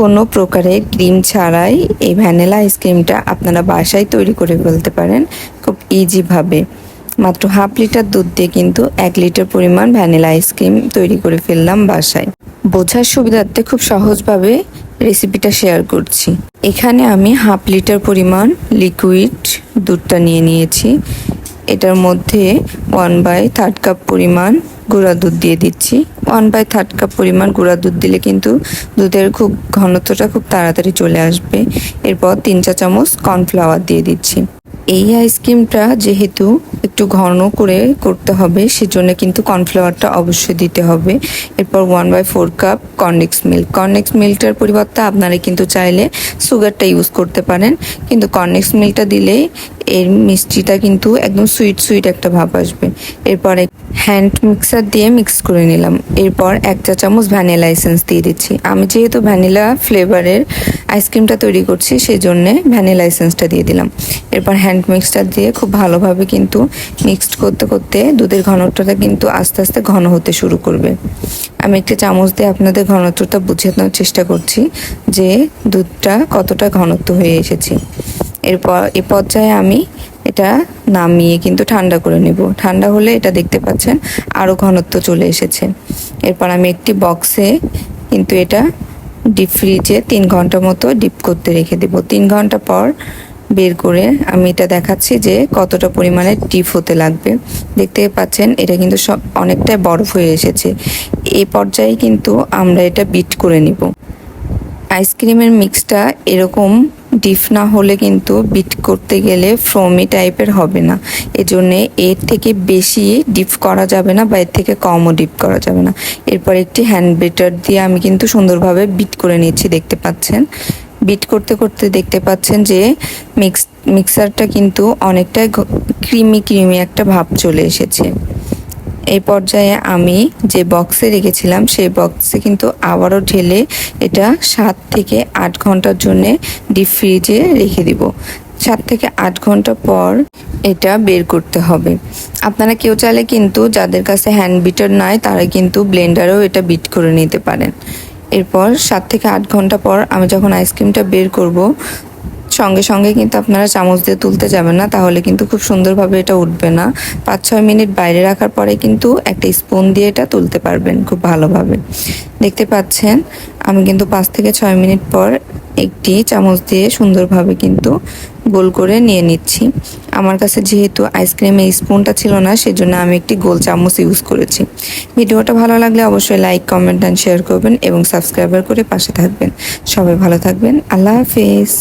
কোনো প্রকারের ক্রিম ছাড়াই এই ভ্যানিলা আইসক্রিমটা আপনারা বাসায় তৈরি করে ফেলতে পারেন খুব ইজিভাবে মাত্র হাফ লিটার দুধ দিয়ে কিন্তু এক লিটার পরিমাণ ভ্যানিলা আইসক্রিম তৈরি করে ফেললাম বাসায়। বোঝার সুবিধার্থে খুব সহজভাবে রেসিপিটা শেয়ার করছি। এখানে আমি হাফ লিটার পরিমাণ লিকুইড দুধটা নিয়ে নিয়েছি। এটার মধ্যে ওয়ান বাই থার্ড কাপ পরিমাণ গুঁড়া দুধ দিয়ে দিচ্ছি। ওয়ান বাই থার্ড কাপ পরিমাণ গুঁড়া দুধ দিলে কিন্তু দুধের খুব ঘনত্বটা খুব তাড়াতাড়ি চলে আসবে। এরপর তিন চা চামচ কর্নফ্লাওয়ার দিয়ে দিচ্ছি। এই আইসক্রিমটা যেহেতু একটু ঘন করে করতে হবে, সেজন্য কিন্তু কর্নফ্লাওয়ারটা অবশ্যই দিতে হবে। এরপর ওয়ান বাই ফোর কাপ কর্নেক্স মিল্ক কর্নেক্স মিল্কটার পরিবর্তে আপনারা কিন্তু চাইলে সুগারটা ইউজ করতে পারেন। কিন্তু কর্নেক্স মিল্কটা দিলেই এর মিষ্টিটা কিন্তু একদম সুইট সুইট একটা ভাব আসবে। এরপরে হ্যান্ড মিক্সার দিয়ে মিক্স করে নিলাম। এরপর এক চা চামচ ভ্যানিলা এসেন্স দিয়ে দিচ্ছি। আমি যেহেতু ভ্যানিলা ফ্লেভারের আইসক্রিমটা তৈরি করছি সেই জন্যে ভ্যানিলা এসেন্সটা দিয়ে দিলাম। এরপর হ্যান্ড মিক্সটা দিয়ে খুব ভালোভাবে কিন্তু মিক্সড করতে করতে দুধের ঘনত্বটা কিন্তু আস্তে আস্তে ঘন হতে শুরু করবে। আমি একটা চামচ দিয়ে আপনাদের ঘনত্বটা বুঝানোর চেষ্টা করছি যে দুধটা কতটা ঘনত্ব হয়ে এসেছে। এরপর এ পর্যায়ে আমি এটা নামিয়ে কিন্তু ঠান্ডা করে নেব। ঠান্ডা হলে এটা দেখতে পাচ্ছেন আরও ঘনত্ব চলে এসেছে। এরপর আমি একটি বক্সে কিন্তু এটা ডিপ ফ্রিজে তিন ঘণ্টা মতো ডিপ করতে রেখে দেব। তিন ঘণ্টা পর বের করে আমি এটা দেখাচ্ছি যে কতটা পরিমাণে ডিপ হতে লাগবে। দেখতে পাচ্ছেন এটা কিন্তু সব অনেকটাই বরফ হয়ে এসেছে। এ পর্যায়ে কিন্তু আমরা এটা বিট করে নিব। আইসক্রিমের মিক্সটা এরকম ডিপ না হলে কিন্তু বিট করতে গেলে ফ্রমি টাইপের হবে না। এজন্যে এর থেকে বেশি ডিপ করা যাবে না বা এর থেকে কমও ডিপ করা যাবে না। এরপর একটি হ্যান্ড বিটার দিয়ে আমি কিন্তু সুন্দরভাবে বিট করে নিচ্ছি, দেখতে পাচ্ছেন? বিট করতে করতে দেখতে পাচ্ছেন যে মিক্স, মিক্সারটা কিন্তু অনেকটাই ক্রিমি ক্রিমি একটা ভাব চলে এসেছে। এই পর্যায়ে আমি যে বক্সে রেখেছিলাম, সেই বক্সে কিন্তু আবারও ঢেলে এটা সাত থেকে আট ঘণ্টার জন্যে ডিপ ফ্রিজে রেখে দিব। সাত থেকে আট ঘণ্টা পর এটা বের করতে হবে। আপনারা কেউ চাইলে কিন্তু যাদের কাছে হ্যান্ড বিটার নাই, তারা কিন্তু ব্লেন্ডারেও এটা বিট করে নিতে পারেন। এরপর সাত থেকে আট ঘণ্টা পর আমি যখন আইসক্রিমটা বের করব সঙ্গে সঙ্গে কিন্তু আপনারা চামচ দিয়ে তুলতে যাবেন না, তাহলে কিন্তু খুব সুন্দরভাবে এটা উঠবে না। পাঁচ ছয় মিনিট বাইরে রাখার পরে কিন্তু একটা স্পুন দিয়ে এটা তুলতে পারবেন খুব ভালোভাবে। দেখতে পাচ্ছেন, আমি কিন্তু পাঁচ থেকে ছয় মিনিট পর একটি চামচ দিয়ে সুন্দরভাবে কিন্তু গোল করে নিয়ে নিচ্ছি। আমার কাছে যেহেতু আইসক্রিমের স্পুনটা ছিল না, সেজন্য আমি একটি গোল চামচ ইউজ করেছি। ভিডিওটা ভালো লাগলে অবশ্যই লাইক, কমেন্ট অ্যান্ড শেয়ার করবেন এবং সাবস্ক্রাইবার করে পাশে থাকবেন। সবাই ভালো থাকবেন, আল্লাহ হাফেজ।